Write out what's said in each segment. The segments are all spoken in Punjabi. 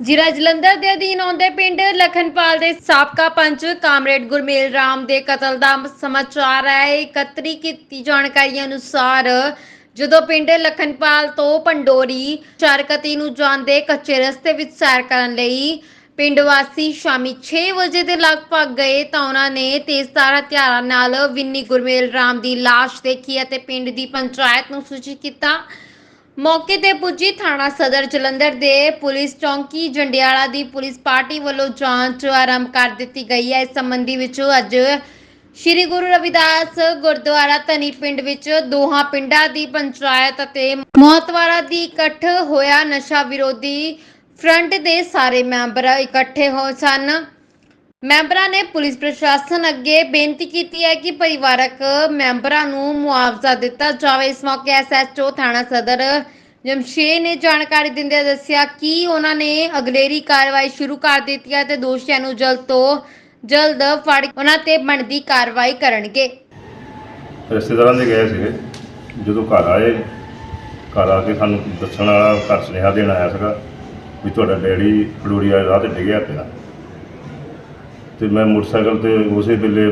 ਜ਼ਿਲ੍ਹਾ ਜਲੰਧਰ ਦੇ ਅਧੀਨ ਆਉਂਦੇ ਪਿੰਡ ਲਖਨਪਾਲ ਦੇ ਸਾਬਕਾ ਪੰਚ ਕਾਮਰੇਡ ਗੁਰਮੇਲ ਰਾਮ ਦੇ ਕਤਲ ਦਾ ਸਮਾਚਾਰ ਹੈ। ਇਕੱਤਰੀ ਕੀਤੀ ਜਾਣਕਾਰੀ ਅਨੁਸਾਰ ਜਦੋਂ ਪਿੰਡ ਲਖਨਪਾਲ ਤੋਂ ਪੰਡੋਰੀ ਚਾਰਕਤੀ ਨੂੰ ਜਾਂਦੇ ਕੱਚੇ ਰਸਤੇ ਵਿੱਚ ਸੈਰ ਕਰਨ ਲਈ ਪਿੰਡ ਵਾਸੀ ਸ਼ਾਮੀ 6 ਵਜੇ ਦੇ ਲਗਭਗ ਗਏ ਤਾਂ ਉਹਨਾਂ ਨੇ ਤੇਜ਼ਧਾਰ ਹਥਿਆਰਾਂ ਨਾਲ ਵਿੰਨੀ ਗੁਰਮੇਲ ਰਾਮ ਦੀ ਲਾਸ਼ ਦੇਖੀ ਅਤੇ ਪਿੰਡ ਦੀ ਪੰਚਾਇਤ ਨੂੰ ਸੂਚਿਤ ਕੀਤਾ ਮੌਕੇ ਤੇ ਪੁੱਜੀ ਥਾਣਾ ਸਦਰ ਜਲੰਧਰ ਦੇ ਪੁਲਿਸ ਚੌਂਕੀ ਜੰਡਿਆਲਾ ਦੀ ਪੁਲਿਸ ਪਾਰਟੀ ਵੱਲੋਂ ਜਾਂਚ ਆਰੰਭ ਕਰ ਦਿੱਤੀ ਗਈ ਹੈ। ਇਸ ਸੰਬੰਧੀ ਵਿੱਚ ਅੱਜ ਸ਼੍ਰੀ ਗੁਰੂ ਰਵਿਦਾਸ ਗੁਰਦੁਆਰਾ ਧਨੀ ਪਿੰਡ ਵਿੱਚ ਦੋਹਾਂ ਪਿੰਡਾਂ ਦੀ ਪੰਚਾਇਤ ਅਤੇ ਮੌਤਵਾਰਾ ਦੀ ਇਕੱਠ ਹੋਇਆ ਨਸ਼ਾ ਵਿਰੋਧੀ ਫਰੰਟ ਦੇ ਸਾਰੇ ਮੈਂਬਰ ਇਕੱਠੇ ਹੋਏ ਸਨ। ਮੈਂਬਰਾਂ ਨੇ ਪੁਲਿਸ ਪ੍ਰਸ਼ਾਸਨ ਅੱਗੇ ਬੇਨਤੀ ਕੀਤੀ ਹੈ ਕਿ ਪਰਿਵਾਰਕ ਮੈਂਬਰਾਂ ਨੂੰ ਮੁਆਵਜ਼ਾ ਦਿੱਤਾ ਜਾਵੇ। ਇਸ ਮੌਕੇ ਐਸਐਚਓ ਥਾਣਾ ਸਦਰ ਜਮਸ਼ੇਦ ਨੇ ਜਾਣਕਾਰੀ ਦਿੰਦਿਆਂ ਦੱਸਿਆ ਕਿ ਉਹਨਾਂ ਨੇ ਅਗਲੇਰੀ ਕਾਰਵਾਈ ਸ਼ੁਰੂ ਕਰ ਦਿੱਤੀ ਹੈ ਤੇ ਦੋਸ਼ੀਆਂ ਨੂੰ ਜਲਦ ਤੋਂ ਜਲਦ ਫੜ ਉਹਨਾਂ ਤੇ ਬਣਦੀ ਕਾਰਵਾਈ ਕਰਨਗੇ। ਰਿਸ਼ਤੇਦਾਰਾਂ ਦੇ ਗਏ ਸੀਗੇ। ਜਦੋਂ ਘਰ ਆਏ, ਘਰ ਆ ਕੇ ਸਾਨੂੰ ਦੱਸਣ ਵਾਲਾ ਘਰ ਸੁਨੇਹਾ ਦੇਣ ਆਇਆ ਸੀਗਾ ਵੀ ਤੁਹਾਡਾ ਡੈਡੀ ਫਲੋਰੀ ਰਾਹ ਤੇ ਡਿੱਗਿਆ ਪਿਆ। ਤੇ ਮੈਂ ਮੋਟਰਸਾਈਕਲ ਤੇ ਉਸੇ ਵੇਲੇ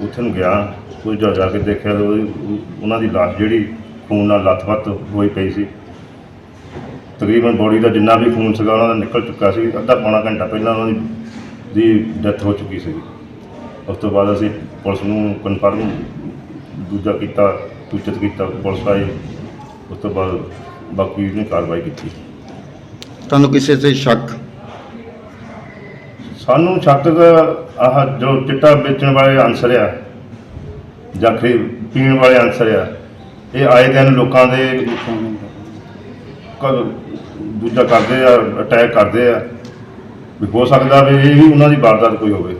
ਉੱਥੇ ਨੂੰ ਗਿਆ, ਕੋਈ ਜਾ ਜਾ ਕੇ ਦੇਖਿਆ ਤਾਂ ਉਹਦੀ- ਉਹਨਾਂ ਦੀ ਲਾਸ਼ ਜਿਹੜੀ ਖੂਨ ਨਾਲ ਲੱਥ-ਪੱਥ ਹੋਈ ਪਈ ਸੀ। ਤਕਰੀਬਨ ਬੋਡੀ ਦਾ ਜਿੰਨਾ ਵੀ ਖੂਨ ਸੀਗਾ, ਉਹਨਾਂ ਦਾ ਨਿਕਲ ਚੁੱਕਾ ਸੀ। ਅੱਧਾ ਪੌਣਾ ਘੰਟਾ ਪਹਿਲਾਂ ਉਹਨਾਂ ਦੀ ਦੀ ਡੈਥ ਹੋ ਚੁੱਕੀ ਸੀ ਉਸ ਤੋਂ ਬਾਅਦ ਅਸੀਂ ਪੁਲਿਸ ਨੂੰ ਕਨਫਰਮ ਦੂਜਾ ਕੀਤਾ, ਸੂਚਿਤ ਕੀਤਾ, ਪੁਲਿਸ ਆਈ। ਉਸ ਤੋਂ ਬਾਅਦ ਬਾਕੀ ਨੇ ਕਾਰਵਾਈ ਕੀਤੀ। ਤੁਹਾਨੂੰ ਕਿਸੇ ਤੇ ਸ਼ੱਕ? ਸਾਨੂੰ ਸ਼ੱਕ ਦਾ ਆਹ ਜੋ ਚਿੱਟਾ ਵੇਚਣ ਵਾਲੇ ਅਨਸਰ ਆ ਜਾਂ ਖਰੀ ਪੀਣ ਵਾਲੇ ਅਨਸਰ ਆ ਇਹ ਆਏ ਦਿਨ ਲੋਕਾਂ ਦੇ ਕ- ਦੂਜਾ ਕਰਦੇ ਆ ਅਟੈਕ ਕਰਦੇ ਆ ਵੀ ਹੋ ਸਕਦਾ ਵੀ ਇਹ ਵੀ ਉਹਨਾਂ ਦੀ ਵਾਰਦਾਤ ਕੋਈ ਹੋਵੇ।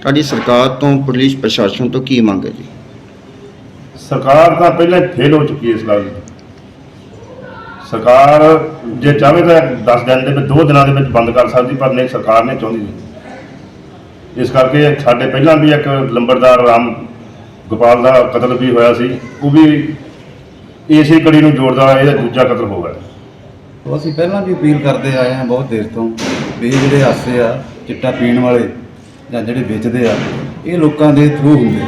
ਤੁਹਾਡੀ ਸਰਕਾਰ ਤੋਂ ਪੁਲਿਸ ਪ੍ਰਸ਼ਾਸਨ ਤੋਂ ਕੀ ਮੰਗ ਹੈ ਜੀ? ਸਰਕਾਰ ਤਾਂ ਪਹਿਲਾਂ ਫੇਲ ਹੋ ਚੁੱਕੀ ਹੈ ਇਸ ਗੱਲ ਦੀ। ਸਰਕਾਰ ਜੇ ਚਾਹੇ ਤਾਂ 10 ਦਿਨ ਦੇ ਵਿੱਚ, ਦੋ ਦਿਨਾਂ ਦੇ ਵਿੱਚ ਬੰਦ ਕਰ ਸਕਦੀ, ਪਰ ਨਹੀਂ, ਸਰਕਾਰ ਨੇ ਚਾਹੁੰਦੀ ਨਹੀਂ। ਇਸ ਕਰਕੇ ਸਾਡੇ ਪਹਿਲਾਂ ਵੀ ਇੱਕ ਲੰਬੜਦਾਰ ਰਾਮ ਗੋਪਾਲ ਦਾ ਕਤਲ ਵੀ ਹੋਇਆ ਸੀ, ਉਹ ਵੀ ਇਸੇ ਕੜੀ ਨੂੰ ਜੋੜਦਾ ਇਹਦਾ ਦੂਜਾ ਕਤਲ ਹੋ ਗਿਆ। ਉਹ ਅਸੀਂ ਪਹਿਲਾਂ ਵੀ ਅਪੀਲ ਕਰਦੇ ਆਏ ਹਾਂ ਬਹੁਤ ਦੇਰ ਤੋਂ ਵੀ ਇਹ ਜਿਹੜੇ ਹਾਸੇ ਆ, ਚਿੱਟਾ ਪੀਣ ਵਾਲੇ ਜਾਂ ਜਿਹੜੇ ਵੇਚਦੇ ਆ, ਇਹ ਲੋਕਾਂ ਦੇ ਥਰੂ ਹੁੰਦੇ ਆ।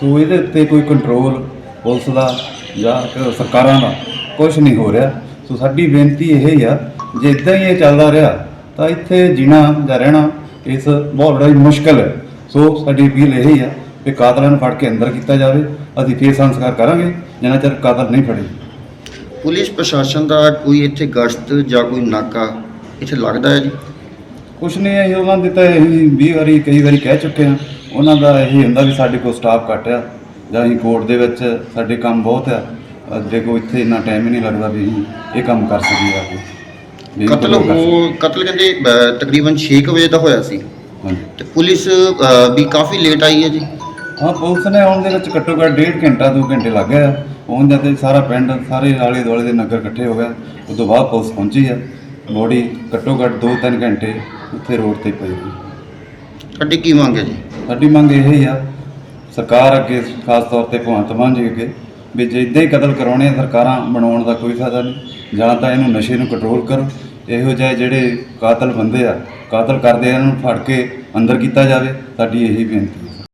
ਸੋ ਇਹਦੇ ਉੱਤੇ ਕੋਈ ਕੰਟਰੋਲ ਪੁਲਿਸ ਦਾ ਜਾਂ ਸਰਕਾਰਾਂ ਦਾ ਕੁਝ ਨਹੀਂ ਹੋ ਰਿਹਾ। ਸੋ ਸਾਡੀ ਬੇਨਤੀ ਇਹ ਹੀ ਆ ਜੇ ਇਦਾਂ ਹੀ ਇਹ ਚੱਲਦਾ ਰਿਹਾ ਤਾਂ ਇੱਥੇ ਜੀਣਾ ਜਾਂ ਰਹਿਣਾ ਇਸ ਬਹੁਤ ਬੜਾ ਹੀ ਮੁਸ਼ਕਲ ਹੈ। ਸੋ ਸਾਡੀ ਅਪੀਲ ਇਹ ਹੀ ਆ ਕਿ ਕਾਤਲਾਂ ਨੂੰ ਫੜ ਕੇ ਅੰਦਰ ਕੀਤਾ ਜਾਵੇ। ਅਸੀਂ ਫੇਰ ਸੰਸਕਾਰ ਕਰਾਂਗੇ ਜਿੰਨਾ ਚਿਰ ਕਾਤਲ ਨਹੀਂ ਫੜੇ। ਪੁਲਿਸ ਪ੍ਰਸ਼ਾਸਨ ਦਾ ਕੋਈ ਇੱਥੇ ਗਸ਼ਤ ਜਾਂ ਕੋਈ ਨਾਕਾ ਇੱਥੇ ਲੱਗਦਾ ਹੈ ਜੀ? ਕੁਛ ਨਹੀਂ ਹੈ ਉਹਨਾਂ ਦੇ ਤਾਂ ਅਸੀਂ 20 ਵਾਰੀ ਕਈ ਵਾਰੀ ਕਹਿ ਚੁੱਕੇ ਹਾਂ। ਉਹਨਾਂ ਦਾ ਇਹ ਹੁੰਦਾ ਵੀ ਸਾਡੇ ਕੋਲ ਸਟਾਫ ਘੱਟ ਆ ਜਾਂ ਅਸੀਂ ਕੋਰਟ ਦੇ ਵਿੱਚ ਸਾਡੇ ਕੰਮ ਬਹੁਤ ਆ। ਕੋ ਇੱਥੇ ਇੰਨਾ ਟਾਈਮ ਹੀ ਨਹੀਂ ਲੱਗਦਾ ਵੀ ਇਹ ਕੰਮ ਕਰ ਸਕੀਏ ਆ ਕੇ। ਕਤਲ। ਉਹ ਕਤਲ ਕਹਿੰਦੇ ਅਹ, ਤਕਰੀਬਨ 6 ਵਜੇ ਦਾ ਹੋਇਆ ਸੀ। ਹਾਂਜੀ। ਤੇ ਪੁਲਿਸ ਵੀ ਕਾਫੀ ਲੇਟ ਆਈ ਹੈ ਜੀ। ਹਾਂ ਪੁਲਿਸ ਨੇ ਆਉਣ ਦੇ ਵਿੱਚ ਘੱਟੋ ਘੱਟ ਡੇਢ ਘੰਟਾ 2 ਘੰਟੇ ਲੱਗ ਗਏ ਆ ਪਹੁੰਚ ਜਾਂਦੇ ਸਾਰਾ ਪਿੰਡ ਸਾਰੇ ਆਲੇ ਦੁਆਲੇ ਦੇ ਨਗਰ ਇਕੱਠੇ ਹੋ ਗਿਆ ਉਸ ਤੋਂ ਬਾਅਦ ਪੁਲਿਸ ਪਹੁੰਚੀ ਆ ਬੋਡੀ ਘੱਟੋ ਘੱਟ 2-3 ਘੰਟੇ ਉੱਥੇ ਰੋਡ ਤੇ ਪਈ ਸੀ। ਤੁਹਾਡੀ ਕੀ ਮੰਗ ਹੈ ਜੀ? ਸਾਡੀ ਮੰਗ ਇਹ ਹੀ ਆ। ਸਰਕਾਰ ਅੱਗੇ ਖਾਸ ਤੌਰ ਤੇ ਭਗਵੰਤ ਮਾਨ ਜੀ ਅੱਗੇ ਵੀ ਜੇ ਇਦਾਂ ਹੀ ਕਤਲ ਕਰਾਉਣੇ ਆ ਸਰਕਾਰਾਂ ਬਣਾਉਣ ਦਾ ਕੋਈ ਫਾਇਦਾ ਨਹੀਂ, ਜਾਂ ਤਾਂ ਇਹਨੂੰ ਨਸ਼ੇ ਨੂੰ ਕੰਟਰੋਲ ਕਰੋ। ਇਹੋ ਜਿਹੇ ਜਿਹੜੇ ਕਾਤਲ ਬੰਦੇ ਆ, ਕਾਤਲ ਕਰਦੇ ਆ, ਇਹਨਾਂ ਨੂੰ ਫੜ ਕੇ ਅੰਦਰ ਕੀਤਾ ਜਾਵੇ, ਸਾਡੀ ਇਹੀ ਬੇਨਤੀ ਹੈ।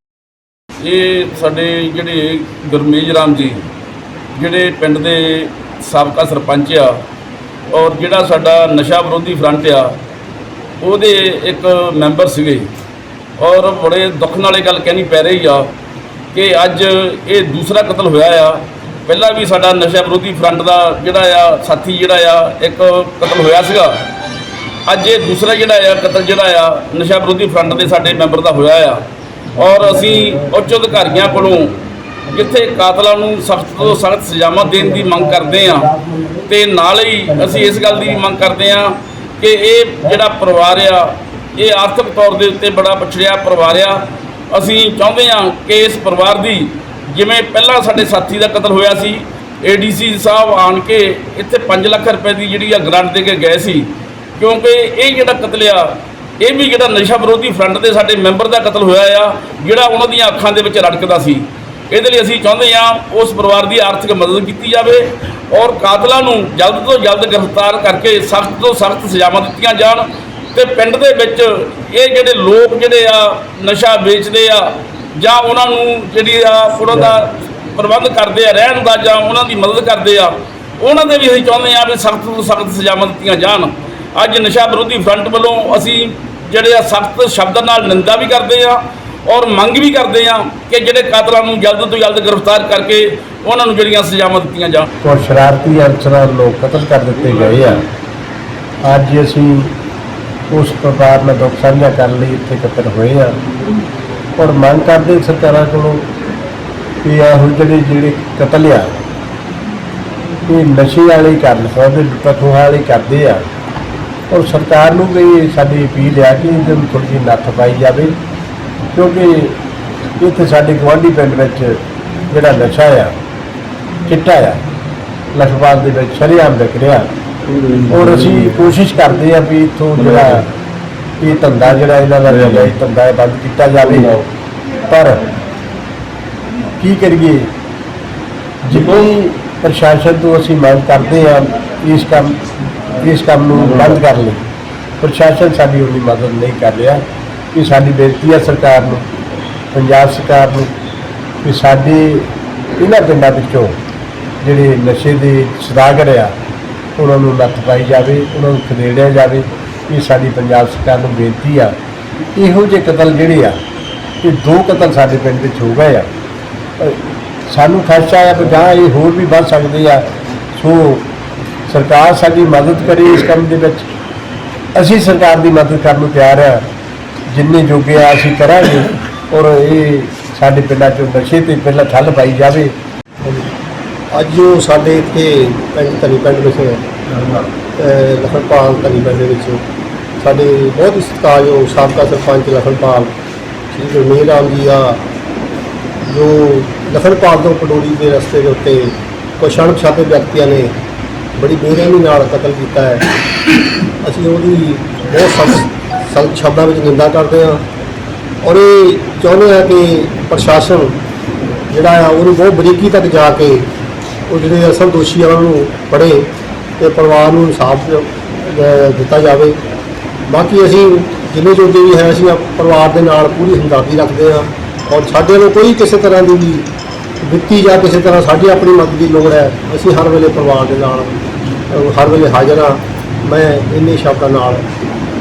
ਇਹ ਸਾਡੇ ਜਿਹੜੇ ਗੁਰਮੇਜ ਰਾਮ ਜੀ, ਜਿਹੜੇ ਪਿੰਡ ਦੇ ਸਾਬਕਾ ਸਰਪੰਚ ਆ, ਔਰ ਜਿਹੜਾ ਸਾਡਾ ਨਸ਼ਾ ਵਿਰੋਧੀ ਫਰੰਟ ਆ, ਉਹਦੇ ਇੱਕ ਮੈਂਬਰ ਸੀਗੇ। ਔਰ ਬੜੇ ਦੁੱਖ ਨਾਲ ਇਹ ਗੱਲ ਕਹਿਣੀ ਪੈ ਰਹੀ ਆ ਕਿ ਅੱਜ ਇਹ ਦੂਸਰਾ ਕਤਲ ਹੋਇਆ ਆ ਪਹਿਲਾਂ ਵੀ ਸਾਡਾ ਨਸ਼ਾ ਵਿਰੋਧੀ ਫਰੰਟ ਦਾ ਜਿਹੜਾ ਆ, ਸਾਥੀ ਜਿਹੜਾ ਆ, ਇੱਕ ਕਤਲ ਹੋਇਆ ਸੀਗਾ। ਅੱਜ ਇਹ ਦੂਸਰਾ ਜਿਹੜਾ ਆ, ਕਤਲ ਜਿਹੜਾ ਆ, ਨਸ਼ਾ ਵਿਰੋਧੀ ਫਰੰਟ ਦੇ ਸਾਡੇ ਮੈਂਬਰ ਦਾ ਹੋਇਆ ਆ। ਔਰ ਅਸੀਂ ਉੱਚ ਅਧਿਕਾਰੀਆਂ ਕੋਲੋਂ ਜਿੱਥੇ ਕਾਤਲਾਂ ਨੂੰ ਸਖਤ ਤੋਂ ਸਖਤ ਸਜ਼ਾਵਾਂ ਦੇਣ ਦੀ ਮੰਗ ਕਰਦੇ ਆ ਤੇ ਨਾਲ ਹੀ ਅਸੀਂ ਇਸ ਗੱਲ ਦੀ ਮੰਗ ਕਰਦੇ ਆ ਕਿ ਇਹ ਜਿਹੜਾ ਪਰਿਵਾਰ ਆ, ਇਹ ਆਰਥਿਕ ਤੌਰ ਦੇ ਉੱਤੇ ਬੜਾ ਪਛੜਿਆ ਪਰਿਵਾਰ ਆ। ਅਸੀਂ ਚਾਹੁੰਦੇ ਆ ਕਿ ਇਸ ਪਰਿਵਾਰ ਦੀ ਜਿਵੇਂ ਪਹਿਲਾਂ ਸਾਡੇ ਸਾਥੀ ਦਾ ਕਤਲ ਹੋਇਆ ਸੀ ਏਡੀਸੀ ਸਾਹਿਬ ਆਣ ਕੇ ਇੱਥੇ 5 ਲੱਖ ਰੁਪਏ ਦੀ ਜਿਹੜੀ ਆ ਗ੍ਰਾਂਟ ਦੇ ਕੇ ਗਏ ਸੀ। ਕਿਉਂਕਿ ਇਹ ਜਿਹੜਾ ਕਤਲ ਆ, ਇਹ ਵੀ ਜਿਹੜਾ ਨਸ਼ਾ ਵਿਰੋਧੀ ਫਰੰਟ ਦੇ ਸਾਡੇ ਮੈਂਬਰ ਦਾ ਕਤਲ ਹੋਇਆ ਆ, ਜਿਹੜਾ ਉਹਨਾਂ ਦੀਆਂ ਅੱਖਾਂ ਦੇ ਵਿੱਚ ਰੜਕਦਾ ਸੀ। ਇਹਦੇ ਲਈ ਅਸੀਂ ਚਾਹੁੰਦੇ ਹਾਂ ਉਸ ਪਰਿਵਾਰ ਦੀ ਆਰਥਿਕ ਮਦਦ ਕੀਤੀ ਜਾਵੇ ਔਰ ਕਾਤਲਾਂ ਨੂੰ ਜਲਦ ਤੋਂ ਜਲਦ ਗ੍ਰਿਫਤਾਰ ਕਰਕੇ ਸਖਤ ਤੋਂ ਸਖਤ ਸਜ਼ਾਵਾਂ ਦਿੱਤੀਆਂ ਜਾਣ ਤੇ ਪਿੰਡ ਦੇ ਵਿੱਚ ਇਹ ਜਿਹੜੇ ਲੋਕ ਜਿਹੜੇ ਆ ਨਸ਼ਾ ਵੇਚਦੇ ਆ ਜਾਂ ਉਹਨਾਂ ਨੂੰ ਜਿਹੜੀ ਆ ਉਹਨਾਂ ਦਾ ਪ੍ਰਬੰਧ ਕਰਦੇ ਆ, ਰਹਿਣ ਦਾ ਜਾਂ ਉਹਨਾਂ ਦੀ ਮਦਦ ਕਰਦੇ ਆ, ਉਹਨਾਂ ਦੇ ਵੀ ਅਸੀਂ ਚਾਹੁੰਦੇ ਆ ਵੀ ਸਖਤ ਤੋਂ ਸਖਤ ਸਜ਼ਾਵਾਂ ਦਿੱਤੀਆਂ ਜਾਣ। ਅੱਜ ਨਸ਼ਾ ਵਿਰੋਧੀ ਫਰੰਟ ਵੱਲੋਂ ਅਸੀਂ ਜਿਹੜੇ ਆ ਸਖਤ ਸ਼ਬਦਾਂ ਨਾਲ ਨਿੰਦਾ ਵੀ ਕਰਦੇ ਆ ਔਰ ਮੰਗ ਵੀ ਕਰਦੇ ਆ ਕਿ ਜਿਹੜੇ ਕਾਤਲਾਂ ਨੂੰ ਜਲਦ ਤੋਂ ਜਲਦ ਗ੍ਰਿਫਤਾਰ ਕਰਕੇ ਉਹਨਾਂ ਨੂੰ ਜਿਹੜੀਆਂ ਸਜ਼ਾਵਾਂ ਦਿੱਤੀਆਂ ਜਾਣ। ਔਰ ਸ਼ਰਾਰਤੀ ਅਨਸਰਾਂ ਨੂੰ ਕਤਲ ਕਰ ਦਿੱਤੇ ਗਏ ਆ। ਅੱਜ ਅਸੀਂ ਉਸ ਪ੍ਰਕਾਰ ਨਾਲ ਦੁੱਖ ਸਾਂਝਾ ਕਰਨ ਲਈ ਇੱਥੇ ਇਕੱਤਰ ਹੋਏ ਆ। ਔਰ ਮੰਗ ਕਰਦੇ ਸਰਕਾਰਾਂ ਕੋਲੋਂ ਕਿ ਹੁਣ ਜਿਹੜੇ ਜਿਹੜੇ ਕਤਲ ਆ, ਇਹ ਨਸ਼ੇ ਵਾਲੇ ਹੀ ਕਰਨ ਸਕਦੇ ਪਥੂ ਵਾਲੇ ਕਰਦੇ ਆ। ਔਰ ਸਰਕਾਰ ਨੂੰ ਵੀ ਸਾਡੀ ਅਪੀਲ ਆ ਕਿ ਇਹਦੇ ਨੂੰ ਥੋੜ੍ਹੀ ਜਿਹੀ ਨੱਥ ਪਾਈ ਜਾਵੇ, ਕਿਉਂਕਿ ਇੱਥੇ ਸਾਡੇ ਗੁਆਂਢੀ ਪਿੰਡ ਵਿੱਚ ਜਿਹੜਾ ਨਸ਼ਾ ਆ, ਚਿੱਟਾ ਆ, ਲਖਪਾਲ ਦੇ ਵਿੱਚ ਸ਼ਰੇਆਮ ਵਿਕ ਰਿਹਾ। ਔਰ ਅਸੀਂ ਕੋਸ਼ਿਸ਼ ਕਰਦੇ ਆ ਵੀ ਇਥੋਂ ਜਿਹੜਾ ਇਹ ਧੰਦਾ ਜਿਹੜਾ ਇਹਨਾਂ ਦਾ ਹੈਗਾ ਇਹ ਧੰਦਾ ਇਹ ਬੰਦ ਕੀਤਾ ਜਾਵੇ। ਪਰ ਕੀ ਕਰੀਏ? ਜਿਵੇਂ ਪ੍ਰਸ਼ਾਸਨ ਤੋਂ ਅਸੀਂ ਮੰਗ ਕਰਦੇ ਆ ਇਸ ਕੰਮ ਇਸ ਕੰਮ ਨੂੰ ਬੰਦ ਕਰਨ ਲਈ। ਪ੍ਰਸ਼ਾਸਨ ਸਾਡੀ ਉਨੀ ਮਦਦ ਨਹੀਂ ਕਰ ਰਿਹਾ। ਕਿ ਸਾਡੀ ਬੇਨਤੀ ਹੈ ਸਰਕਾਰ ਨੂੰ ਪੰਜਾਬ ਸਰਕਾਰ ਨੂੰ ਕਿ ਸਾਡੇ ਇਹਨਾਂ ਪਿੰਡਾਂ ਵਿੱਚੋਂ ਜਿਹੜੇ ਨਸ਼ੇ ਦੇ ਸਦਾਗਰ ਆ ਉਹਨਾਂ ਨੂੰ ਨੱਥ ਪਾਈ ਜਾਵੇ ਉਹਨਾਂ ਨੂੰ ਖਦੇੜਿਆ ਜਾਵੇ। ਇਹ ਸਾਡੀ ਪੰਜਾਬ ਸਰਕਾਰ ਨੂੰ ਬੇਨਤੀ ਆ ਇਹੋ ਜਿਹੇ ਕਤਲ ਜਿਹੜੇ ਆ, ਇਹ ਦੋ ਕਤਲ ਸਾਡੇ ਪਿੰਡ ਵਿੱਚ ਹੋ ਗਏ ਆ। ਸਾਨੂੰ ਖਦਸ਼ਾ ਆ ਕਿ ਗਾਂ ਇਹ ਹੋਰ ਵੀ ਵੱਧ ਸਕਦੇ ਆ। ਸੋ ਸਰਕਾਰ ਸਾਡੀ ਮਦਦ ਕਰੇ ਇਸ ਕੰਮ ਦੇ ਵਿੱਚ। ਅਸੀਂ ਸਰਕਾਰ ਦੀ ਮਦਦ ਕਰਨ ਨੂੰ ਤਿਆਰ ਆ। ਜਿੰਨੇ ਜੋਗੇ ਆ ਅਸੀਂ ਕਰਾਂਗੇ ਔਰ ਇਹ ਸਾਡੇ ਪਿੰਡਾਂ ਚੋਂ ਨਸ਼ੇ ਤੇ ਪਹਿਲਾਂ ਠੱਲ ਪਾਈ ਜਾਵੇ। ਅੱਜ ਜੋ ਸਾਡੇ ਇੱਥੇ ਪਿੰਡ ਧਨੀ ਪਿੰਡ ਵਿੱਚ, ਅਹ ਲਖਨਪਾਲ ਧਨੀ ਪਿੰਡ ਦੇ ਵਿੱਚ ਸਾਡੇ ਬਹੁਤ ਹੀ ਸਤਿਕਾਰਯੋਗ ਸਾਬਕਾ ਸਰਪੰਚ ਲਖਨਪਾਲ ਸ਼੍ਰੀ ਗੁਰਮੀਤ ਰਾਮ ਜੀ ਆ, ਜੋ ਲਖਨਪਾਲ ਤੋਂ ਪਡੋਰੀ ਦੇ ਰਸਤੇ ਦੇ ਉੱਤੇ ਕੁਛ ਅਣਪਛਾਤੇ ਵਿਅਕਤੀਆਂ ਨੇ ਬੜੀ ਬੇਰਹਿਮੀ ਨਾਲ ਕਤਲ ਕੀਤਾ ਹੈ। ਅਸੀਂ ਉਹਦੀ ਬਹੁਤ ਸਖਤ ਸਖਤ ਸ਼ਬਦਾਂ ਵਿੱਚ ਨਿੰਦਾ ਕਰਦੇ ਹਾਂ ਔਰ ਇਹ ਚਾਹੁੰਦੇ ਹਾਂ ਕਿ ਪ੍ਰਸ਼ਾਸਨ ਜਿਹੜਾ ਆ, ਉਹਨੂੰ ਬਹੁਤ ਬਰੀਕੀ ਤੱਕ ਜਾ ਕੇ ਉਹ ਜਿਹੜੇ ਅਸਲ ਦੋਸ਼ੀ ਆ, ਉਹਨਾਂ ਨੂੰ ਫੜੇ ਤੇ ਪਰਿਵਾਰ ਨੂੰ ਇਨਸਾਫ ਦਿੱਤਾ ਜਾਵੇ। ਬਾਕੀ ਅਸੀਂ ਜਿੰਨੇ ਜੋਗੇ ਵੀ ਹੈ ਅਸੀਂ ਆਪ ਪਰਿਵਾਰ ਦੇ ਨਾਲ ਪੂਰੀ ਹਮਦਰਦੀ ਰੱਖਦੇ ਹਾਂ ਔਰ ਸਾਡੇ ਵੱਲੋਂ ਕੋਈ ਕਿਸੇ ਤਰ੍ਹਾਂ ਦੀ ਵੀ ਵਿੱਤੀ ਜਾਂ ਕਿਸੇ ਤਰ੍ਹਾਂ ਸਾਡੀ ਆਪਣੀ ਮਦਦ ਦੀ ਲੋੜ ਹੈ ਅਸੀਂ ਹਰ ਵੇਲੇ ਪਰਿਵਾਰ ਦੇ ਨਾਲ ਅਹ, ਹਰ ਵੇਲੇ ਹਾਜ਼ਰ ਹਾਂ। ਮੈਂ ਇੰਨੇ ਸ਼ਬਦਾਂ ਨਾਲ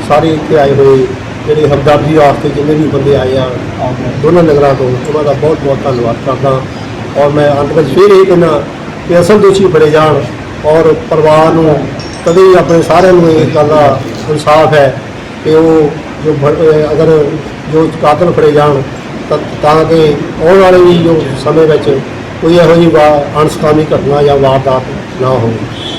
ਸਾਰੇ ਇੱਥੇ ਆਏ ਹੋਏ ਜਿਹੜੇ ਹਮਦਰਦੀ ਵਾਸਤੇ ਜਿੰਨੇ ਵੀ ਬੰਦੇ ਆਏ ਆ ਦੋਨਾਂ ਨਗਰਾਂ ਤੋਂ ਉਹਨਾਂ ਦਾ ਬਹੁਤ ਬਹੁਤ ਧੰਨਵਾਦ ਕਰਦਾ ਔਰ ਮੈਂ ਅੰਤ ਵਿੱਚ ਫਿਰ ਇਹ ਕਹਿੰਦਾ ਕਿ ਅਸਲ ਦੋਸ਼ੀ ਫੜੇ ਜਾਣ ਔਰ ਪਰਿਵਾਰ ਨੂੰ ਕਦੇ ਵੀ ਆਪਣੇ ਸਾਰਿਆਂ ਨੂੰ ਇਹ ਗੱਲ ਦਾ ਇਨਸਾਫ ਹੈ ਕਿ ਉਹ ਜੋ ਬ- ਅਗਰ ਜੋ ਕਾਤਲ ਫੜੇ ਜਾਣ, ਤਾਂ ਤਾਂ ਕਿ ਆਉਣ ਵਾਲੇ ਵੀ ਜੋ ਸਮੇਂ ਵਿੱਚ ਕੋਈ ਇਹੋ ਜਿਹੀ ਵਾ- ਅਣਸਕਾਮੀ ਘਟਨਾ ਜਾਂ ਵਾਰਦਾਤ ਨਾ ਹੋਵੇ।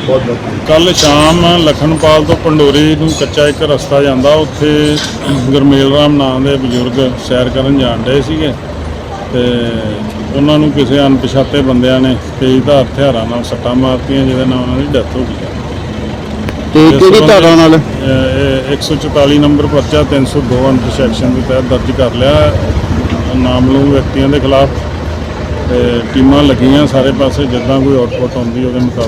ਬਹੁਤ ਬਹੁਤ ਕੱਲ ਸ਼ਾਮ ਲਖਨਪਾਲ ਤੋਂ ਪੰਡੋਰੀ ਨੂੰ ਕੱਚਾ ਇੱਕ ਰਸਤਾ ਜਾਂਦਾ, ਉੱਥੇ ਗੁਰਮੇਲ ਰਾਮ ਨਾਂ ਦੇ ਬਜ਼ੁਰਗ ਸੈਰ ਕਰਨ ਜਾਣ ਰਹੇ ਸੀਗੇ ਤੇ ਉਹਨਾਂ ਨੂੰ ਕਿਸੇ ਅਣਪਛਾਤੇ ਬੰਦਿਆਂ ਨੇ ਤੇਜ਼ਧਾਰ ਹਥਿਆਰਾਂ ਨਾਲ ਸੱਟਾਂ ਮਾਰਤੀਆਂ, ਜਿਹਦੇ ਨਾਲ ਉਹਨਾਂ ਦੀ ਡੈਥ ਹੋ ਗਈ। ਤੇ ਕਿਹੜੀ ਸੰਬੰਧੀ, ਧਾਰਾ ਨਾਲ ਅਹ, ਇਹ 144 ਨੰਬਰ ਪਰਚਾ 302 ਅੰਡਰ ਸੈਕਸ਼ਨ ਦੇ ਤਹਿਤ ਦਰਜ ਕਰ ਲਿਆ ਹੈ। ਨਾਮਲੂਮ ਵਿਅਕਤੀਆਂ ਦੇ ਖਿਲਾਫ ਤੇ ਟੀਮਾਂ ਲੱਗੀਆਂ ਸਾਰੇ ਪਾਸੇ ਜਿੱਦਾਂ ਕੋਈ ਆਊਟਪੁੱਟ ਆਉਂਦੀ ਉਹਦੇ ਮੁਤਾਬਕ